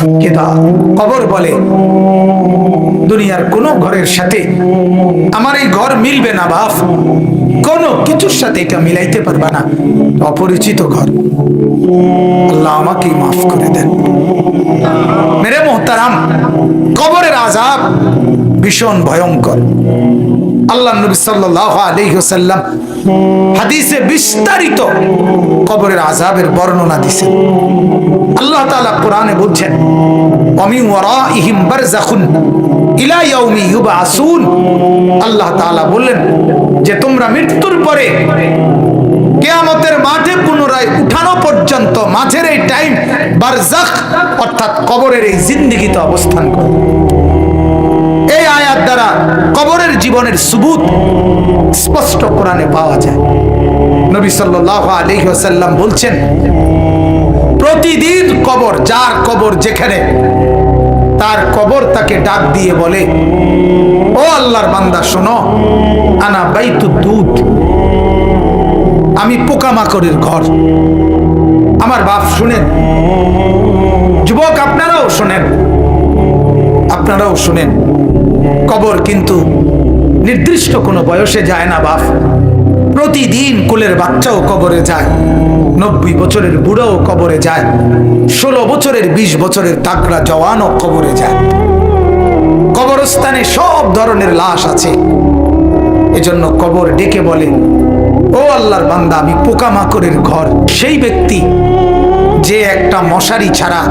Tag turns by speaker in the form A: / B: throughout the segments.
A: কিন্তু কবর বলে, দুনিয়ার কোনো ঘরের সাথে আমার এই ঘর মিলবে না, বাপ। কোনো কিছুর সাথে এটা মিলাইতে পারবা না। অপরিচিত ঘর। আল্লাহ আমাকে মাফ করে দেন। মেরে মোহতারাম কবরের ভীষণ ভয়ঙ্কর। আল্লাহ নবী সাল্লাল্লাহু আলাইহি হাদিসে বিস্তারিত কবরের আজাবের বর্ণনা দিয়েছেন আল্লাহ তাআলা কোরআনে বলছেন ওয়ামি ওয়ারাইহিম বারযাখুন ইলা ইয়াউমি ইউবআসুন আল্লাহ তাআলা বললেন, যে তোমরা মৃত্যুর পরে কেয়ামতের মাঠে পুনরায় উঠানো পর্যন্ত মাঝের এই টাইম বারজাখ অর্থাৎ কবরের এই জিন্দিগিতে অবস্থান করো। কবরের জীবনের সুবুত স্পষ্ট কোরআনে পাওয়া যায়। নবী আলাইহি ওয়াসাল্লাম বলছেন, প্রতিদিন কবর, যার কবর যেখানে, তার কবর তাকে ডাক দিয়ে বলে, ও আল্লাহর বান্দা, শোনো, আনা বাইতু দুধ। আমি পোকামাকড়ের ঘর। আমার বাপ শুনেন। যুবক, আপনারাও শোনেন। আপনারাও শুনেন। কবর কিন্তু নির্দিষ্ট কোনো বয়সে যায় না, বাপ। প্রতিদিন কোলের বাচ্চাও কবরে যায়, নব্বই বছরের বুড়োও কবরে যায়, ষোলো বছরের বিশ বছরের তাকড়া জওয়ানও কবরে যায়। কবরস্থানে সব ধরনের লাশ আছে। এজন্য কবর ডেকে বলে, ও আল্লাহর বান্দা, আমি পোকামাকড়ের ঘর। সেই ব্যক্তি যে একটা মশারি ছাড়া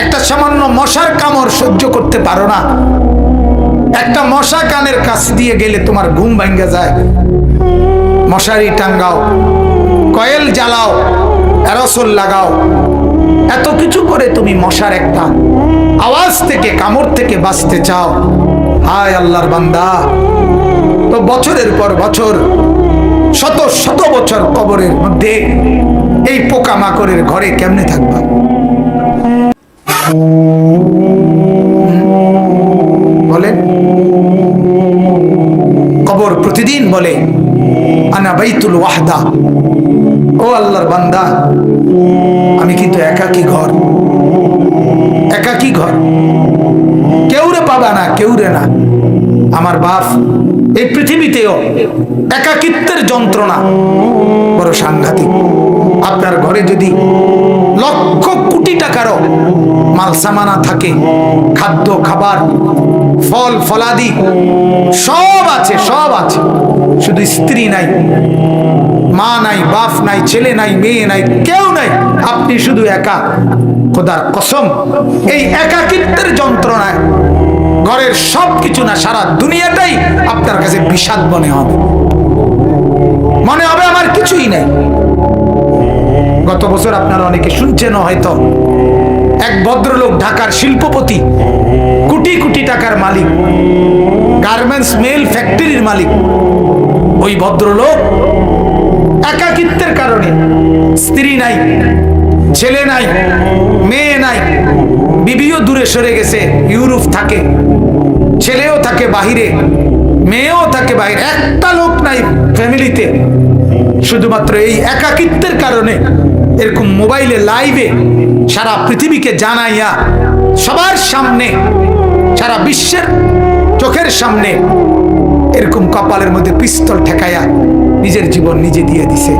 A: একটা সামান্য মশার কামড় সহ্য করতে পারো না। একটা মশা কানের কাছ দিয়ে গেলে তোমার ঘুম ভাঙ্গে যায়। মশারি টাঙ্গাও, কয়েল জ্বালাও, অ্যারোসল লাগাও। এত কিছু করে তুমি মশার একটা আওয়াজ থেকে, কামড় থেকে বাঁচতে চাও। হায় আল্লাহর বান্দা। তো বছরের পর বছর, শত শত বছর কবরের মধ্যে এই পোকামাকড়ের ঘরে কেমনে থাকবা? কবর প্রতিদিন বলে, আনা বাইতুল ওয়াহদা। ও আল্লাহর বান্দা, আমি কিন্তু একাকী ঘর একাকী ঘর। কেউরে পাবা না কেউরে না। আমার বাপ এই পৃথিবীতেও একাকিত্বের যন্ত্রণা। বড় সাংঘাতিক। আপনার ঘরে যদি লক্ষ কোটি টাকারও মাল সামানা থাকে, খাদ্য, খাবার, ফল, ফলাদি, সব আছে সব আছে। শুধু স্ত্রী নাই, মা নাই, বাপ নাই, ছেলে নাই, মেয়ে নাই, কেউ নাই। আপনি শুধু একা। খোদার কসম, এই একাকিত্বের যন্ত্রণায় ঘরের সব কিছু না, সারা দুনিয়াটাই আপনার কাছে বিষাদ মনে হবে। মনে হবে আমার কিছুই নেই। গত বছর আপনারা অনেকে শুনছেন হয়তো। এক ভদ্রলোক ঢাকার শিল্পপতি, কোটি কোটি টাকার মালিক গার্মেন্টস মেল ফ্যাক্টরির মালিক। ওই ভদ্রলোক একাকিত্বের কারণে স্ত্রী নাই, ছেলে নাই, মেয়ে নাই, বিবিও দূরে সরে গেছে, ইউরোপ থাকে, ছেলেও থাকে বাহিরে, মেয়েও থাকে বাহিরে, একটা লোক নাই ফ্যামিলিতে শুধুমাত্র এই একাকিত্বের কারণে এরকম মোবাইলে, লাইভে সারা পৃথিবীকে জানাইয়া সবার সামনে, সারা বিশ্বের চোখের সামনে এরকম কপালের মধ্যে পিস্তল ঠেকাইয়া নিজের জীবন নিজে দিয়ে দিছে।